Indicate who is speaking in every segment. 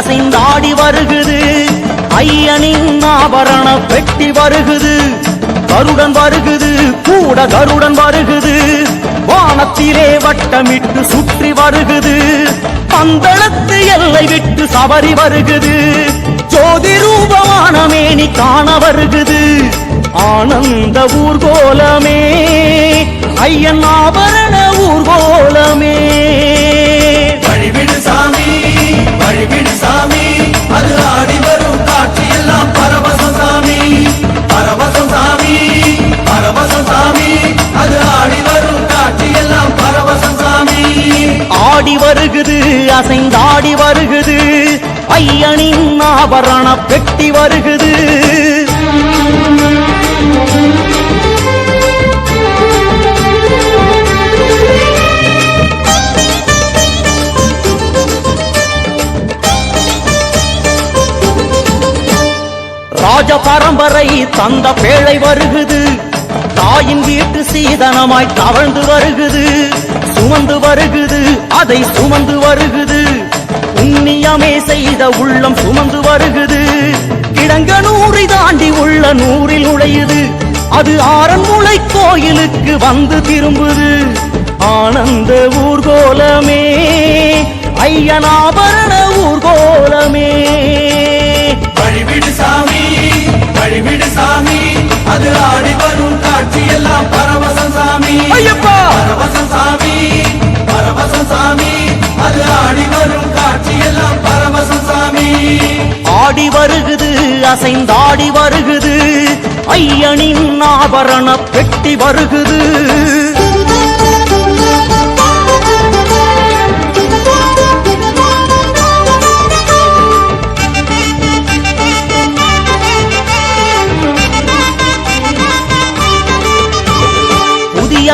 Speaker 1: வருகுது அசைந்தாடி வருகுது. ஐயனின் ஆபரண பெட்டி வருகுது. கருடன் வருகுது கூட கருடன் வருகுது. வானத்திலே வட்டமிட்டு சுற்றி வருகுது. பந்தளத்து எல்லை விட்டு சவரி வருகுது. ஜோதி ரூபமான மேனி காண வருகுது. ஆனந்த ஊர்கோலமே. ஐயன் ஆபரண ஊர்கோலமே.
Speaker 2: வழிவிடு சாமி. அது ஆடி வரும் காட்சி எல்லாம் பரவசம் சாமி. பரவசம் சாமி பரவசம் சாமி. அது ஆடி வரும் காட்சி எல்லாம் பரவசம் சாமி.
Speaker 1: ஆடி வருகுது அசைந்தாடி வருகுது. ஐயனின் ஆபரண பெட்டி வருகுது. ராஜ பரம்பரை தந்த பேழை வருகுது. தாயின் வீட்டு சீதனமாய் தவழ்ந்து வருகுது. சுமந்து வருகுது அதை சுமந்து வருகுது. உண்ணியமே செய்த உள்ளம் சுமந்து வருகுது. கிடங்க நூறை தாண்டி உள்ள நூறில் நுழையுது. அது ஆரன்முளை கோயிலுக்கு வந்து திரும்புது. ஆனந்த ஊர்கோலமே ஐயனாபரண ஊர்கோலமே.
Speaker 2: சாமி. பரவசம் சாமி அது ஆடி வரும் காட்சி எல்லாம் சாமி.
Speaker 1: ஆடி வருகுது அசைந்தாடி வருகுது. ஐயனின் ஆபரண பெட்டி வருகுது.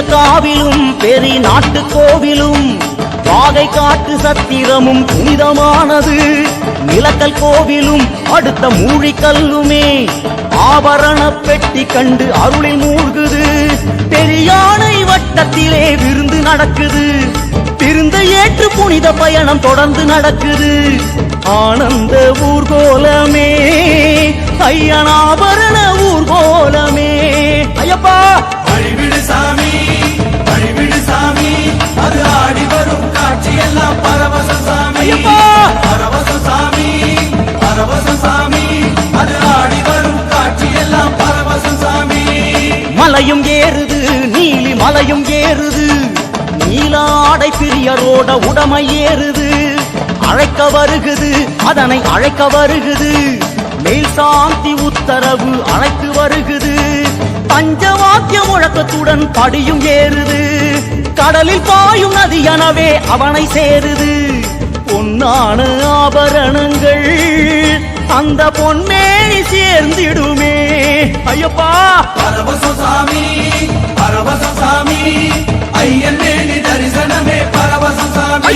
Speaker 1: காவிலும் பெரி நாட்டு கோவிலும் வாகை காட்டு சத்திரமும் புனிதமானது. நிலக்கல் கோவிலும் அடுத்த மூழிக்கல்லுமே ஆபரண பெட்டி கண்டு அருளில் மூழ்குது. பெரியானை வட்டத்திலே விருந்து நடக்குது. விருந்த ஏற்று புனித பயணம் தொடர்ந்து நடக்குது. ஆனந்த ஊர்கோலமே
Speaker 2: ஐயனா
Speaker 1: மலையும் ஏறுது நீலி மலையும் ஏறுது. நீலாடை பிரியரோட உடமை ஏறுது. அழைக்க வருகுது அதனை அழைக்க வருகுது. மேல் சாந்தி உத்தரவு அழைத்து வருகுது. பஞ்சவாக்கிய முழக்கத்துடன் படியும் ஏறுது. கடலில் பாயும் நதி எனவே அவனை சேருது. பொன்னான ஆபரணங்கள் அந்த பொன்மேனி சேர்ந்திடுமே. ஐயப்பா!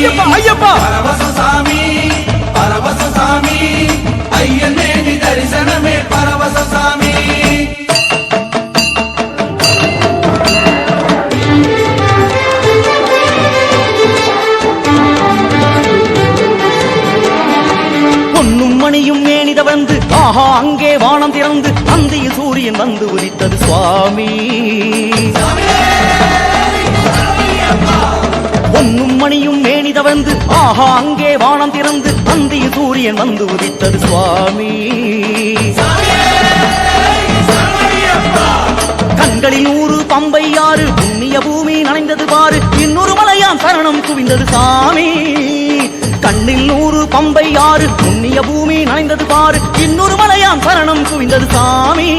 Speaker 1: ஐயப்பா ஐயப்பா.
Speaker 2: பரவசம் சாமி பரவசம் சாமி ஐயன் மேனி தரிசனமே பரவசம் சாமி
Speaker 1: பொன்னும் மணியும் மேனித வந்து ஆஹா அங்கே வானம் திறந்து அந்தியில் சூரியன் வந்து உதித்தது சுவாமி. பொன்னும் மணியும் மேனித வந்து ஆஹா அங்கே வானம் திறந்து அந்தியில் சூரியன் வந்து உதித்தது சுவாமி. கண்களில் நூறு பம்பை ஆறு புண்ணிய பூமி நனைந்தது பாரு இன்னொரு மலையாம் சரணம் குவிந்தது சாமி. கண்ணில் நூறு பம்பை ஆறு புண்ணிய பூமி நனைந்தது பாரு இன்னொரு மலையாம் சரணம் குவிந்தது சாமி.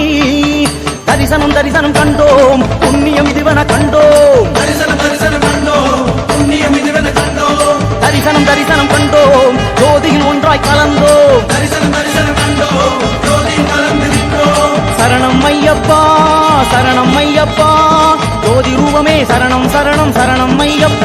Speaker 1: தரிசனம் தரிசனம் கண்டோம் புண்ணியம் இதுவென கண்டோம். சரணம் சரணம் சரணம் சரணம் ஐயப்பா.